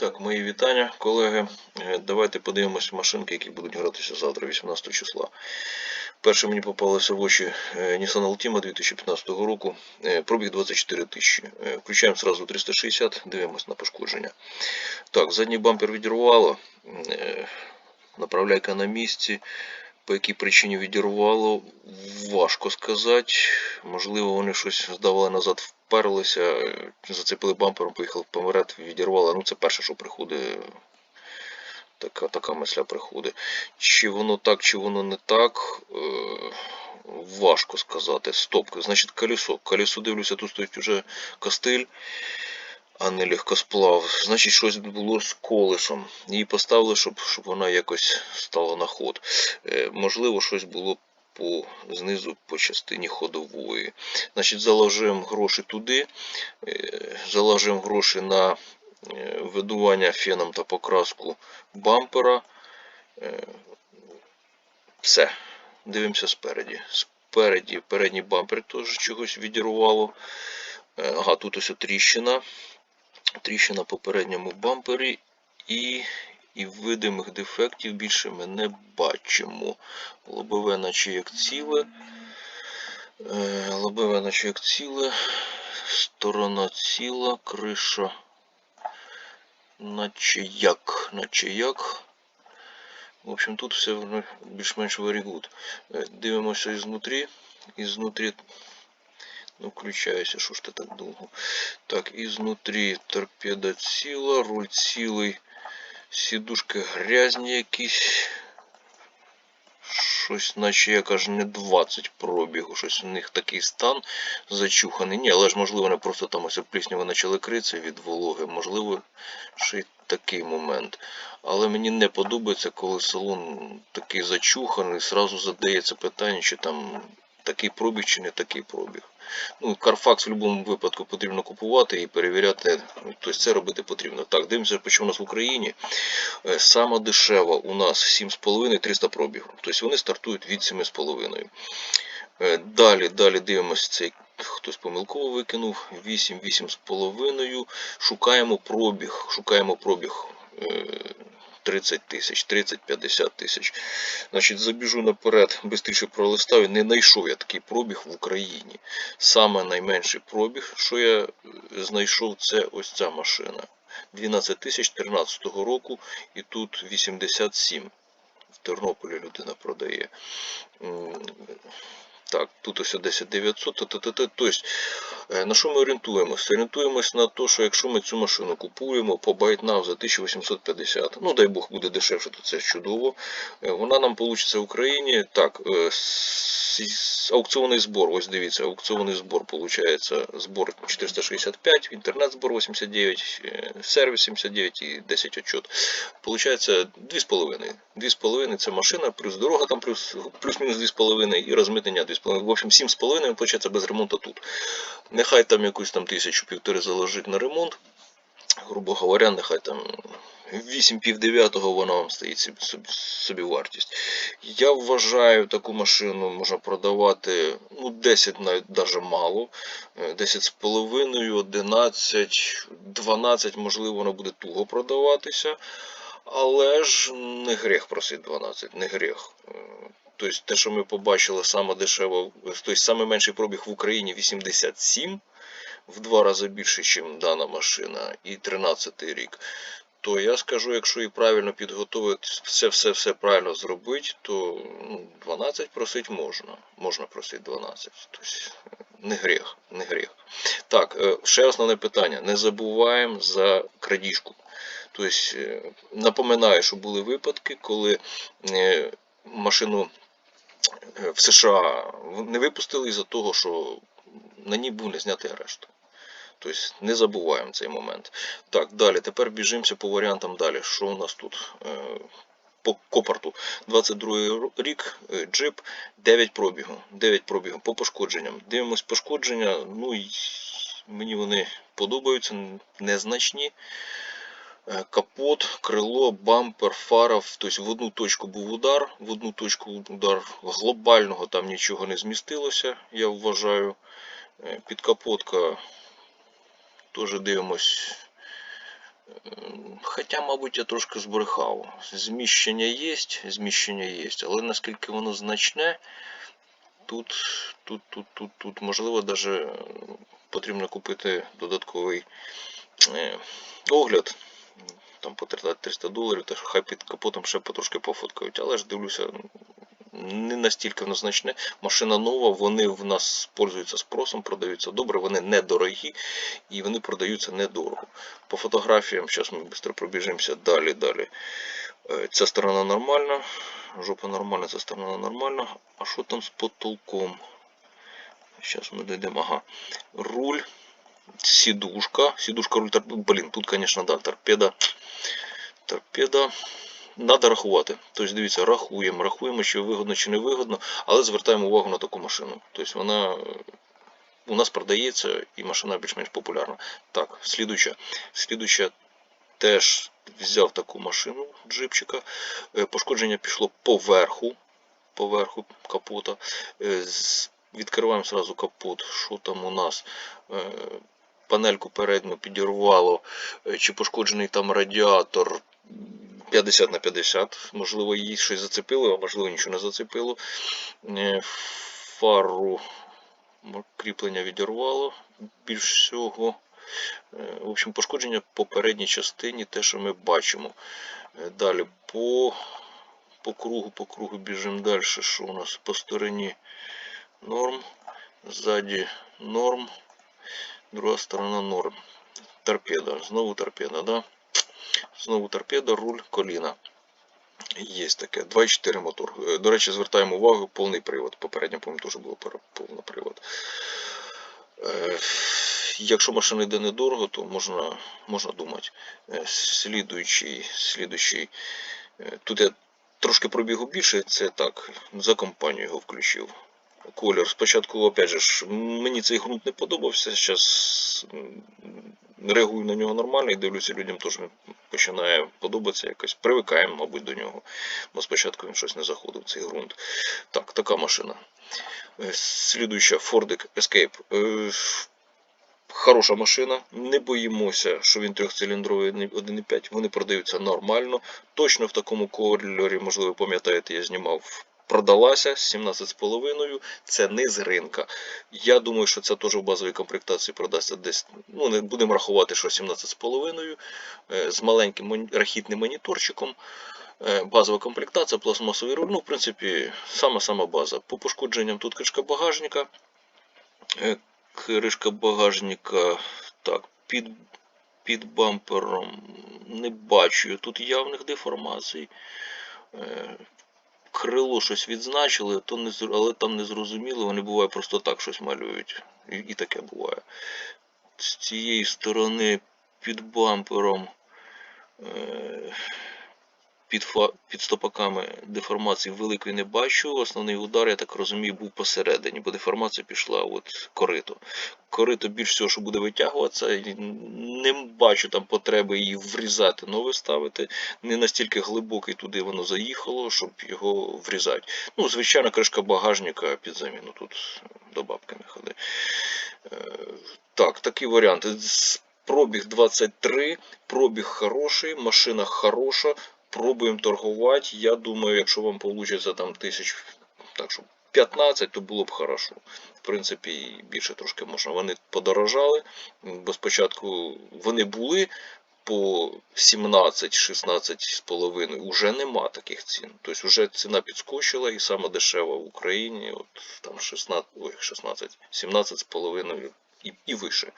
Так, мої вітання, колеги. Е, Давайте подивимось машинки, які будуть гратися завтра, 18 числа. Перше мені попалося в очі е, Nissan Altima 2015 року. Е, Пробіг 24 тисячі. Включаємо сразу 360, дивимось на пошкодження. Так, задній бампер відірвало. Направляйка на місці. По якій причині відірвало, важко сказати. Можливо, вони щось здавали назад, вперлися, зацепили бампером, поїхали вперед, відірвало. Ну, це перше, що приходить. Така, така мисля приходить. Чи воно так, чи воно не так, е, важко сказати. Стоп, значить колесо. Колесо дивлюся, тут стоїть уже костиль, а не легкосплав. Значить, щось було з колесом. Її поставили, щоб, щоб вона якось стала на ход. Е, можливо, щось було по знизу по частині ходової. Значить, заложуємо гроші туди, е, заложуємо гроші на е, видування феном та покраску бампера. Е, Все. Дивимося спереді. Спереді передній бампер теж чогось відірвало. Ага, тут ось тріщина. Тріщина по передньому бампері і, і видимих дефектів більше ми не бачимо. Лобове наче як ціле. Е, Лобове наче як ціле. Сторона ціла, криша. Наче як, наче як. В общем, тут все більш-менш very good. Е, Дивимося ізнутрі. Ізнутрі. Ну, включаюся, що ж ти так довго. Так, ізнутрі торпеда ціла, руль цілий, сідушки грязні якісь. Щось, наче як аж не 20 пробігу, щось у них такий стан зачуханий. Ні, але ж можливо не просто там ось плісняво почали критися від вологи, можливо, ще й такий момент. Але мені не подобається, коли салон такий зачуханий, зразу задається питання, чи там такий пробіг, чи не такий пробіг. Ну, Carfax в будь-якому випадку потрібно купувати і перевіряти. Тобто це робити потрібно. Так, дивимося, почему у нас в Україні. Е, Сама дешева у нас 7,5 300 пробігу. Тобто вони стартують від 7,5. Е, Далі, далі дивимося цей. Хтось помилково викинув 8, 8,5. Шукаємо пробіг. Шукаємо пробіг е, 30 тисяч, 30-50 тисяч. Значить, забіжу наперед, швидше пролистаю. Не знайшов я такий пробіг в Україні. Саме найменший пробіг, що я е, знайшов, це ось ця машина. 12 тисяч 13 року і тут 87. В Тернополі людина продає. Так, тут ось 10 900. т-т-т-т. Тобто, е, на що ми орієнтуємося? Орієнтуємось на те, що якщо ми цю машину купуємо по байтнав за 1850, ну дай Бог буде дешевше, то це чудово. Е, Вона нам вийде в Україні. Так, е, аукціонний збор, ось дивіться, аукціонний збор виходить, збор 465, інтернет збор 89, е, сервіс 79 і 10 отчет. Получається 2,5. 2,5 це машина, плюс дорога там плюс, плюс-мінус 2,5 і розмитнення 2,5. В общем, 7,5 виходить без ремонту тут. Нехай там якусь там тисячу півтори заложить на ремонт. Грубо говоря, нехай там 8 пів дев'ятого вона вам стоїть собі, вартість. Я вважаю, таку машину можна продавати ну, 10 навіть даже мало. Е, 10 з половиною, 11, 12, можливо, вона буде туго продаватися. Але ж не гріх просить 12, не гріх. Е, Тобто те, що ми побачили, саме дешево, тобто саме менший пробіг в Україні 87, в два рази більше, ніж дана машина, і 13 рік. То я скажу, якщо і правильно підготувати, все, все, все правильно зробити, то ну, 12 просить можна. Можна просити 12. Тобто не гріх, не гріх. Так, е, ще основне питання. Не забуваємо за крадіжку. Тобто, е, напоминаю, що були випадки, коли е, машину в США не випустили із-за того, що на ній був не знятий арешт. Тобто не забуваємо цей момент. Так, далі. Тепер біжимося по варіантам далі. Що у нас тут? Е, По копорту 22 рік, е, джип, 9 пробігу. 9 пробігу по пошкодженням. Дивимось пошкодження. Ну мені вони подобаються, незначні. Е, Капот, крило, бампер, фара. Тобто в одну точку був удар, в одну точку удар глобального там нічого не змістилося, я вважаю. Підкапотка теж дивимось Хоча, мабуть, я трошки збрехав. Зміщення є, зміщення є, але наскільки воно значне, тут, тут, тут, тут, тут, можливо, навіть потрібно купити додатковий е, огляд. Там по 300 доларів, теж хай під капотом ще потрошки пофоткають. Але ж дивлюся, не настільки воно значне. Машина нова, вони в нас пользуються спросом, продаються добре, вони недорогі і вони продаються недорого. По фотографіям, зараз ми швидко пробіжимося далі, далі. Е, Ця сторона нормальна, жопа нормальна, ця сторона нормальна. А що там з потолком? Зараз ми дійдемо. Ага. Руль, сідушка. Сідушка, руль, тор- блін, тут, звісно, да, торпеда. Торпеда. Надо рахувати. Тобто, дивіться, рахуємо, рахуємо, чи вигодно, чи не вигодно, але звертаємо увагу на таку машину. Тобто вона у нас продається і машина більш-менш популярна. Так, слідуюча. Слідуюча теж взяв таку машину джипчика. Е, Пошкодження пішло поверху, поверху капота. Е, Відкриваємо сразу капот. Що там у нас? Е, Панельку передню підірвало, чи пошкоджений там радіатор 50 на 50. Можливо, її щось зацепило, а можливо нічого не зацепило. Е, Фару кріплення відірвало більш всього. Е, В общем, пошкодження по передній частині, те, що ми бачимо. Е, Далі по, по кругу, по кругу біжимо далі. Що у нас по стороні норм, ззаді норм, друга сторона норм. Торпеда, знову торпеда, да? Знову торпеда, руль, коліна. Є таке. 2.4 мотор. Е, До речі, звертаємо увагу, повний привод. Попередньо, по-моєму, теж було пер- повний привод. Е, Якщо машина йде недорого, то можна, можна думати. Е, Слідуючий, слідуючий. Тут я трошки пробігу більше, це так, за компанію його включив. Колір. Спочатку, опять же, мені цей ґрунт не подобався. Зараз реагую на нього нормально і дивлюся, людям теж починає подобатися якось. Привикаємо, мабуть, до нього. Бо спочатку він щось не заходив, цей ґрунт. Так, така машина. Е, Слідуюча Ford Escape. Е, Хороша машина, не боїмося, що він трьохциліндровий 1.5. Вони продаються нормально. Точно в такому кольорі, можливо, пам'ятаєте, я знімав. Продалася 17,5. Це низ ринка. Я думаю, що це теж в базовій комплектації продасться десь. Ну, не будемо рахувати, що 17,5 е, з маленьким рахітним моніторчиком. Е, Базова комплектація, пластмасовий руль. Ну, в принципі, сама-сама база. По пошкодженням тут кришка багажника. Е, Кришка багажника. Так, під, під бампером не бачу тут явних деформацій. Крило щось відзначили, то не, але там не зрозуміло, вони буває просто так щось малюють. І, і таке буває. З цієї сторони під бампером. Е, під, під стопаками деформації великої не бачу. Основний удар, я так розумію, був посередині, бо деформація пішла от корито. Корито більш всього, що буде витягуватися, не бачу там потреби її врізати, нове ставити. Не настільки глибокий туди воно заїхало, щоб його врізати. Ну, звичайно, кришка багажника під заміну. Тут до бабки не ходи. Е, Так, такі варіанти. З- Пробіг 23, пробіг хороший, машина хороша, пробуємо торгувати. Я думаю, якщо вам вийде там тисяч, так що 15, то було б хорошо. В принципі, більше трошки можна. Вони подорожали, бо спочатку вони були по 17-16 з половиною. Уже нема таких цін. Тобто вже ціна підскочила і саме дешева в Україні, от там 16, ой, 16, 17 з половиною і, і вище.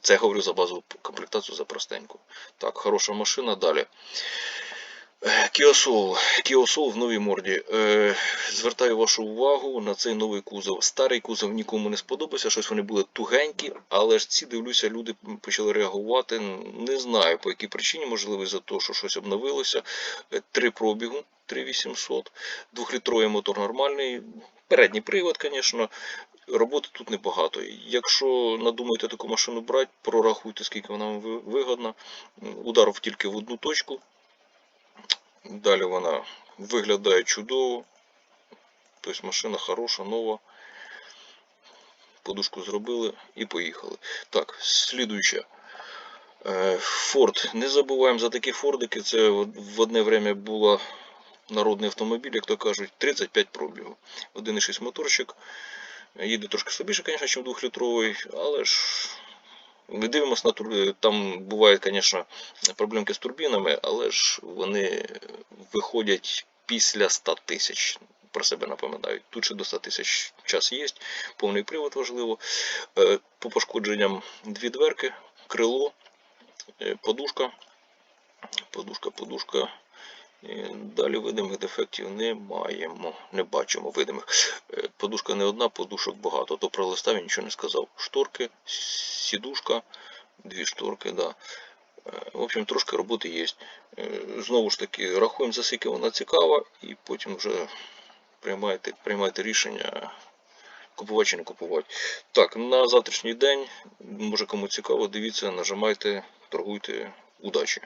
Це я говорю за базову комплектацію за простеньку. Так, хороша машина. Далі. Kia Soul в новій морді. Е, звертаю вашу увагу на цей новий кузов. Старий кузов нікому не сподобався, щось вони були тугенькі, але ж ці, дивлюся, люди почали реагувати. Не знаю по якій причині, можливо, за те, що щось обновилося. Е, Три пробігу, 3800. Двохлітровий мотор нормальний. Передній привод, звісно. Роботи тут небагато. Якщо надумаєте таку машину брати, прорахуйте, скільки вона вам вигодна. Удар тільки в одну точку. Далі вона виглядає чудово. Тобто машина хороша, нова. Подушку зробили і поїхали. Так, слідуюча. Е, Форд. Не забуваємо за такі фордики. Це в одне время була народний автомобіль, як то кажуть, 35 пробігу. 1,6 моторчик. Їде трошки слабіше, звісно, ніж 2-літровий, але ж ми дивимося на тур... Там бувають, звісно, проблемки з турбінами, але ж вони виходять після 100 тисяч. Про себе напоминають. Тут ще до 100 тисяч час є, повний привод важливо. Е, По пошкодженням дві дверки, крило, е, подушка. Подушка, подушка. І Далі видимих дефектів не маємо, не бачимо видимих. Е, Подушка не одна, подушок багато. То про листа він нічого не сказав. Шторки, сідушка, дві шторки, да. Е, В общем, трошки роботи є. Е, Знову ж таки, рахуємо за скільки вона цікава, і потім вже приймайте, приймайте рішення, купувати чи не купувати. Так, на завтрашній день, може кому цікаво, дивіться, нажимайте, торгуйте. Удачі!